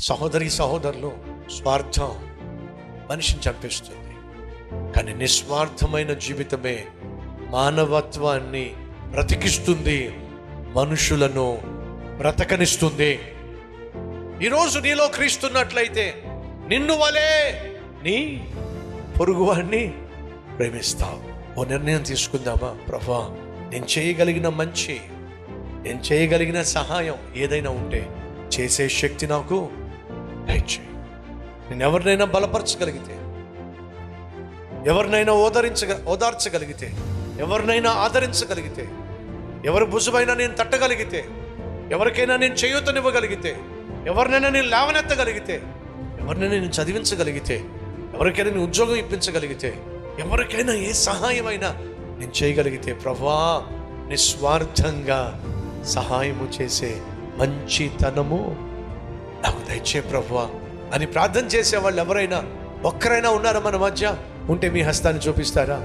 సహోదరి సహోదరులు స్వార్థం మనిషిని చంపేస్తుంది. కానీ నిస్వార్థమైన జీవితమే మానవత్వాన్ని బ్రతికిస్తుంది మనుషులను బ్రతకనిస్తుంది. ఈరోజు నీలో క్రీస్తున్నట్లయితే నిన్ను వలే నీ పొరుగువాడిని ప్రేమిస్తావు ఓ నిర్ణయం తీసుకుందామా? ప్రభా నేను చేయగలిగిన మంచి నేను చేయగలిగిన సహాయం ఏదైనా ఉంటే చేసే శక్తి నాకు దయచేయి నేను ఎవరినైనా బలపరచగలిగితే ఎవరినైనా ఓదరించగ ఓదార్చగలిగితే ఎవరినైనా ఆదరించగలిగితే ఎవరి భుజమైనా నేను తట్టగలిగితే ఎవరికైనా నేను చేయూతనివ్వగలిగితే ఎవరినైనా నేను లేవనెత్తగలిగితే ఎవరినైనా నేను చదివించగలిగితే ఎవరికైనా నేను ఉద్యోగం ఇప్పించగలిగితే ఎవరికైనా ఏ సహాయమైనా నేను చేయగలిగితే ప్రభా నిస్వార్థంగా సహాయము చేసే మంచితనము నాకు దయచే ప్రభువా అని ప్రార్థన చేసే వాళ్ళు ఎవరైనా ఒక్కరైనా ఉన్నారా మన మధ్య? ఉంటే మీ హస్తాన్ని చూపిస్తారా?